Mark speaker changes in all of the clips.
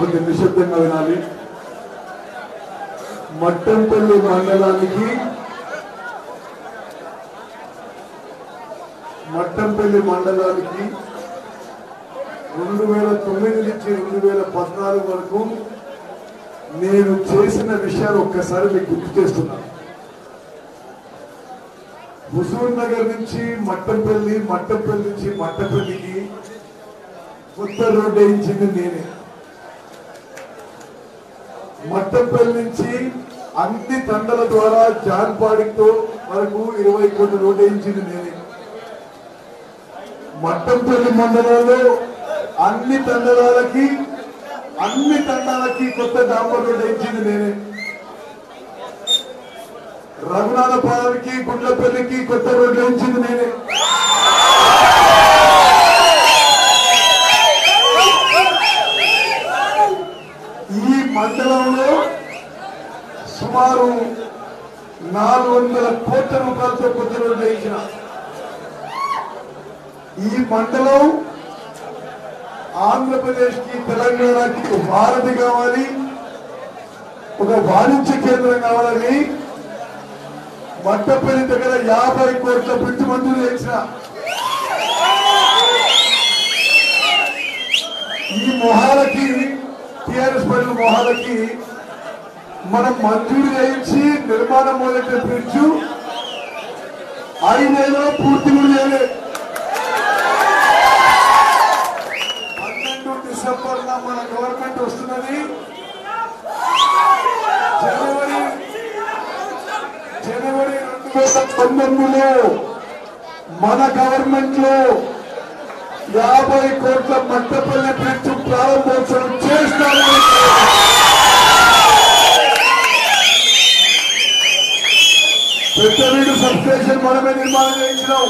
Speaker 1: కొంచెం నిశ్శబ్దంగా వినాలి. మట్టంపల్లి మండలానికి మట్టంపల్లి మండలానికి రెండు వేల తొమ్మిది నుంచి రెండు వేల పద్నాలుగు వరకు నేను చేసిన విషయాలు ఒక్కసారి మీకు గుర్తు చేస్తున్నాను. హుజూర్ నగర్ నుంచి మట్టంపల్లి మట్టపల్లి నుంచి మట్టపల్లికి కొత్త రోడ్డు వేయించింది నేనే. మట్టపల్లి నుంచి అన్ని తండల ద్వారా జాన్పాడితో వరకు ఇరవై కోట్ల రోడ్డు వేయించింది నేనే. మట్టంపల్లి మండలంలో అన్ని తండలాలకి అన్ని తండాలకి కొత్త డాంబర్ రోడ్డు వేయించింది నేనే. రఘునాథపాలెంకి గుండ్లపల్లికి కొత్త రోడ్లు వేయించింది నేనే. ఈ మండలంలో సుమారు నాలుగు వందల కోట్ల రూపాయలతో కొత్త రోడ్లు వేయించిన. ఈ మండలం ఆంధ్రప్రదేశ్కి తెలంగాణకి ఒక భారతి కావాలి ఒక వాణిజ్య కేంద్రం కావాలని మట్టపల్లి దగ్గర యాభై కోట్ల బ్రిడ్జ్ మంజూరు చేసిన ఈ మొహాలకి టిఆర్ఎస్ పడిన మొహాలకి మనం మంజూరు చేయించి నిర్మాణం మొదలెట్టే బ్రిడ్జ్ నెలలో పూర్తి కూడా చేయలేదు పన్నెండు డిసెంబర్ మన గవర్నమెంట్ వస్తున్నది జనవరి జనవరి రెండు వేల పంతొమ్మిదిలో మన గవర్నమెంట్లో యాభై కోట్ల మట్టపల్లి బ్రిడ్జ్ ప్రారంభోత్సవం చేస్తాము పెద్దవీడు సబ్స్టేషన్ మనమే నిర్మాణం చేయించినాం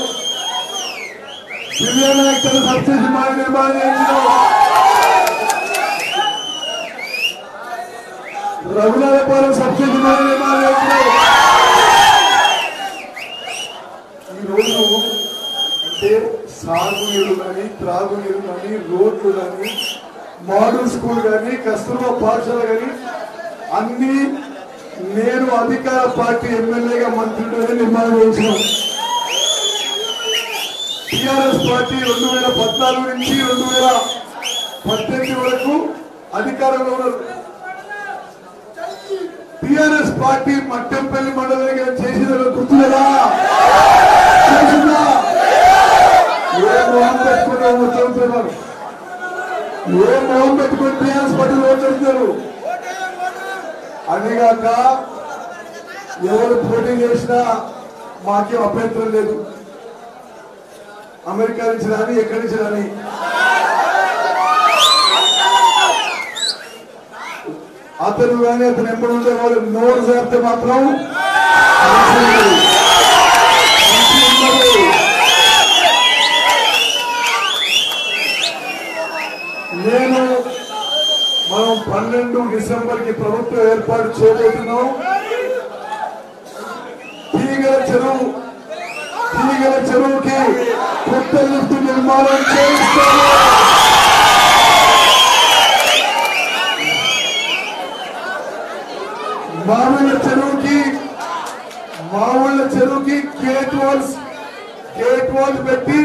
Speaker 1: దివ్యానాయకుల సబ్స్టేషన్ మనం నిర్మాణం చేయించినాం రఘునాథపాలెం సబ్స్టేషన్ మనం నిర్మాణం చేయించినాం తాగునీరు కానీ త్రాగునీరు కానీ రోడ్లు కానీ మోడల్ స్కూల్ కానీ కస్తూర్బా పాఠశాల కానీ అన్ని నేను అధికార పార్టీ ఎమ్మెల్యేగా మంత్రులుగా నిర్మాణం చేసినాం. టిఆర్ఎస్ పార్టీ రెండు వేల పద్నాలుగు నుంచి రెండు వేల పద్దెనిమిది వరకు అధికారంలో ఉన్నారు టిఆర్ఎస్ పార్టీ మట్టంపల్లి మండలంగా చేసిన గుర్తులేదా చేసిందా ఏ మొహం పెట్టుకుని ఓట్లుతున్నారు ఏ మొహం పెట్టుకుని టీఆర్ఎస్ పార్టీ ఓట్లుతున్నారు అదిగాక ఎవరు పోటీ చేసినా మాకేం అభ్యంతరం లేదు. అమెరికా నుంచి రాని ఎక్కడి నుంచి రాని. అతను కానీ అతను ఎప్పుడు ఉండే వాళ్ళు నోరు చేస్తే మాత్రం డిసెంబర్ ప్రభుత్వం ఏర్పాటు చేయబోతున్నాం. తీగల చెరువు తీగల చెరువుకి కొత్త లిఫ్ట్ నిర్మాణం చేయిస్తాము మామిళ్ళ చెరువుకి మామూళ్ళ చెరువుకి గేట్ వాల్స్ గేట్ వాల్ పెట్టి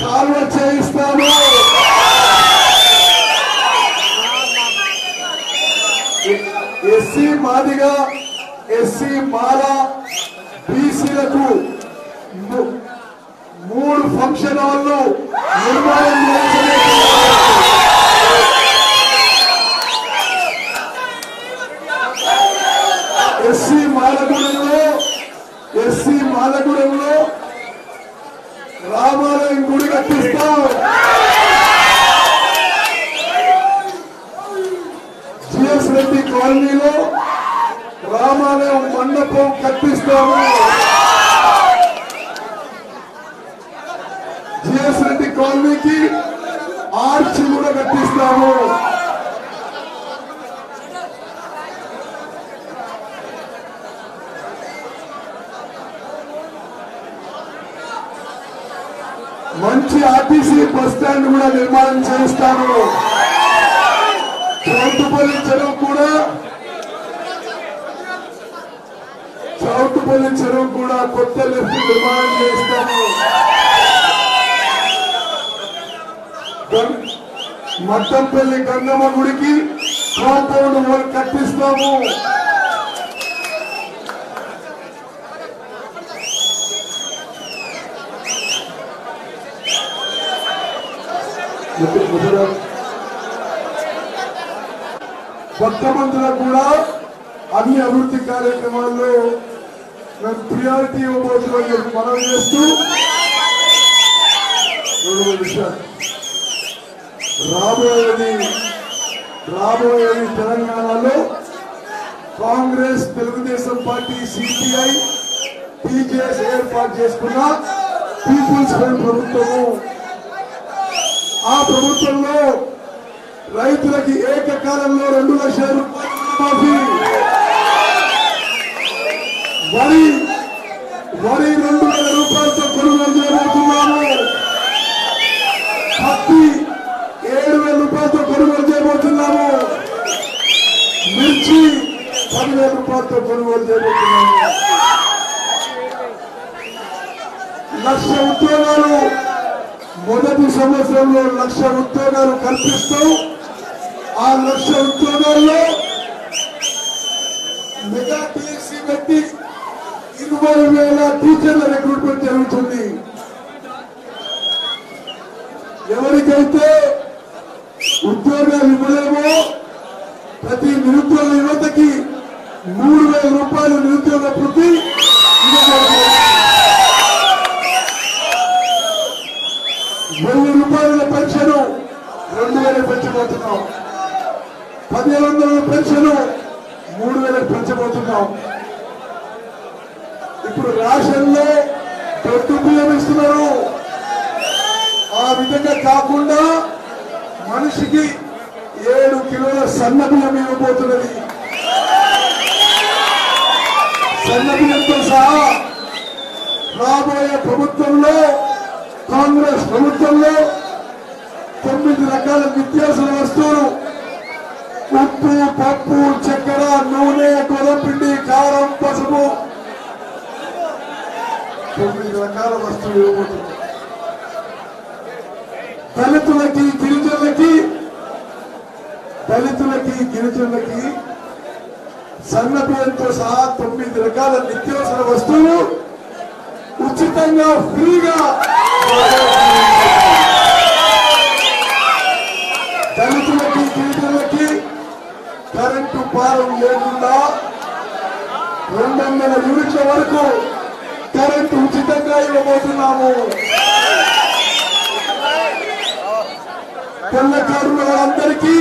Speaker 1: కాల్వ చేయిస్తాము. ఎస్సీ మాదిగా ఎస్సీ మాల బీసీలకు మూడు ఫంక్షన్ హాల్లు నిర్మాణం చేయించలేదు మండపం కట్టిస్తాము. జిఎస్ రెడ్డి కాలనీకి ఆర్చ్ కూడా కట్టిస్తాము. మంచి ఆర్టీసీ బస్ స్టాండ్ కూడా నిర్మాణం చేస్తాను చౌటుపల్లి చెరువు కూడా చౌటుపల్లి చెరువు కూడా కొత్త లిఫ్ట్ నిర్మాణం చేస్తాము. మట్టంపల్లి గంగమ్మ గుడికి కాంపౌండ్ వాల్ కట్టిస్తాము. భక్తమంతులకు కూడా అన్ని అభివృద్ధి కార్యక్రమాల్లో మేము ప్రియారిటీ ఇవ్వబోతున్నామని చెప్పి మనం చేస్తూ రెండవ విషయం రాబోయేది రాబోయేది తెలంగాణలో Congress Telugu Desam party CPI TJS ఏర్పాటు చేసుకున్న పీపుల్స్ ఫ్రంట్ ప్రభుత్వము. ఆ ప్రభుత్వంలో రైతులకి ఏకకాలంలో రెండు లక్షల రూపాయలు మాఫీ వరి వరి రెండు వేల రూపాయలతో కొనుగోలు చేయబోతున్నాము. పత్తి ఏడు వేల రూపాయలతో కొనుగోలు చేయబోతున్నాము. మిర్చి పదివేల రూపాయలతో కొనుగోలు చేయబోతున్నాము. లక్ష ఉద్యోగాలు మొదటి సంవత్సరంలో లక్ష ఉద్యోగాలు కల్పిస్తూ ఆ లక్ష ఉద్యోగాల్లో మెగా టీఎస్సీ పెట్టి ఇరవై వేల టీచర్ల రిక్రూట్మెంట్ జరుగుతుంది. ఎవరికైతే ఉద్యోగాలు ఇవ్వలేమో ప్రతి నిరుద్యోగ యువతకి మూడు వేల రూపాయలు నిరుద్యోగ వృత్తి వెయ్యి రూపాయల పెన్షన్ రెండు వేలు పెంచబోతున్నాం. పదిహేను వందల పెన్షన్ మూడు వేలకు పెంచబోతున్నాం. ఇప్పుడు రేషన్లో దొడ్డు బియ్యం ఇస్తున్నారు ఆ విధంగా కాకుండా మనిషికి ఏడు కిలోల సన్న బియ్యం ఇవ్వబోతున్నది. సన్న బియ్యంతో సహా రాబోయే ప్రభుత్వంలో కాంగ్రెస్ ప్రభుత్వంలో తొమ్మిది రకాల నిత్యావసర వస్తువులు ఉప్పు పప్పు చక్కెర నూనె గొడపిండి కారం పసుపు తొమ్మిది రకాల వస్తువులు ఇవ్వబోతుంది దళితులకి గిరిజనులకి దళితులకి గిరిజనులకి సన్న బియ్యంతో సహా తొమ్మిది రకాల నిత్యావసర వస్తువులు ఉచితంగా ఫ్రీగా దళితులకి గిరిజనులకి కరెంటు పాలన లేకుండా రెండు వందల యూనిట్ల వరకు కరెంట్ ఉచితంగా ఇవ్వబోతున్నాము. పిల్ల కార్డుల వాళ్ళందరికీ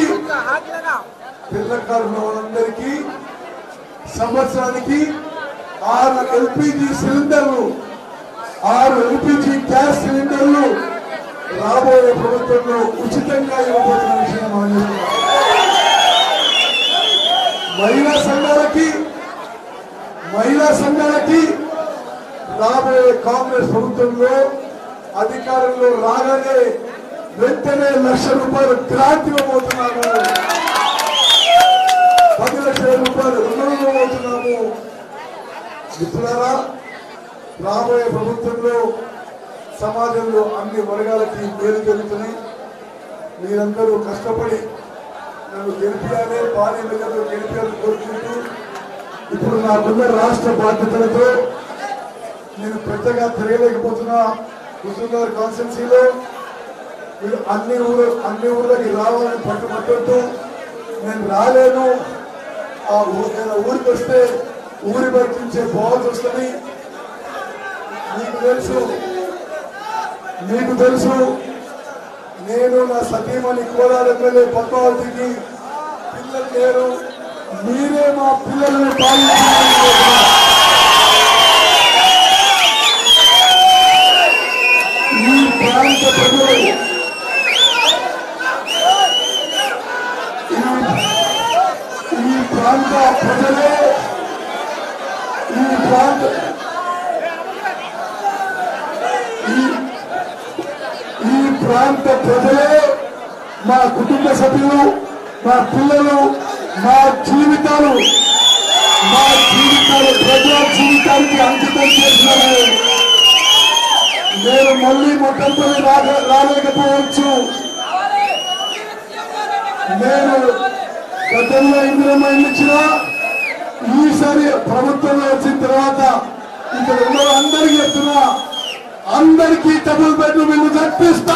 Speaker 1: తెల్ల వాళ్ళందరికీ సంవత్సరానికి ఆరు ఎల్పిజి సిలిండర్లు ఆరు ఎల్పిజి గ్యాస్ సిలిండర్లు రాబోయే ప్రభుత్వంలో ఉచితంగా ఇవ్వబోతున్న విషయం మహిళా సంఘాలకి మహిళా సంఘాలకి రాబోయే కాంగ్రెస్ ప్రభుత్వంలో అధికారంలో రాగానే వెంటనే లక్ష రూపాయలు గ్రాంట్ ఇవ్వబోతున్నాము. పది లక్షల రూపాయలు రుణం ఇవ్వబోతున్నాము. మిత్రులారా రాబోయే ప్రభుత్వంలో సమాజంలో అన్ని వర్గాలకి మేలు జరుగుతున్నాయి. మీరందరూ కష్టపడి నన్ను గెలిపియాలి భారీ మెజార్టీలో గెలిపాలని కోరుకుంటూ ఇప్పుడు నాకున్న రాష్ట్ర బాధ్యతలతో నేను పెద్దగా తిరగలేకపోతున్నా హుజూర్నగర్ కాన్స్టిట్యున్సీలో మీరు అన్ని ఊరు అన్ని ఊర్లకి రావాలని పట్టుబట్టుంటూ నేను రాలేను. ఆ ఊ- ఊరికి వస్తే ఊరి బయట పోవాల్సి వస్తుంది. మీకు తెలుసు. మీకు తెలుసు. నేను నా సతీమణి కోలార్ ఎమ్మెల్యే పద్మావతికి పిల్లలు లేరు. మీరే మా పిల్లల్ని పాలించారు ఈ- ఈ ప్రాంత ప్రజలే ఈ ప్రాంత ఈ ప్రాంత ప్రజలే మా కుటుంబ సభ్యులు మా పిల్లలు మా జీవితాలు మా జీవితాలు ప్రజా జీవితానికి అంకితం చేసినారు నేను రాలేకపోవచ్చు నేను గతంలో ఇంద్రమ్మ ఇచ్చిన ఈసారి ప్రభుత్వంలో వచ్చిన తర్వాత ఇక్కడ ఉన్న అందరికీ చెప్తున్నా అందరికీ డబుల్ బెడ్రూమ్ ఇల్లు కట్టిస్తా.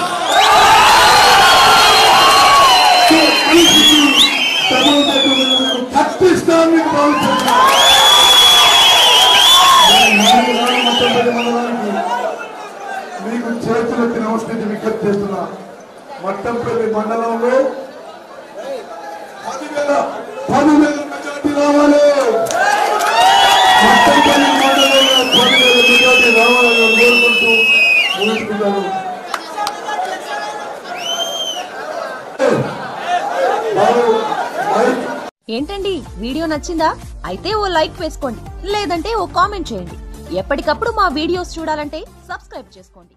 Speaker 1: అట్టంపల్లి మండలంలో పదివేల పదివేల మెజార్టీ రావాలి. అట్టంపల్లి మండలంలో పదివేల మెజార్టీ రావాలని కోరుకుంటూ ముగించుకుంటాను.
Speaker 2: ఏంటండి? వీడియో నచ్చిందా? అయితే ఓ లైక్ వేసుకోండి లేదంటే ఓ కామెంట్ చేయండి. ఎప్పటికప్పుడు మా వీడియోస్ చూడాలంటే సబ్స్క్రైబ్ చేసుకోండి.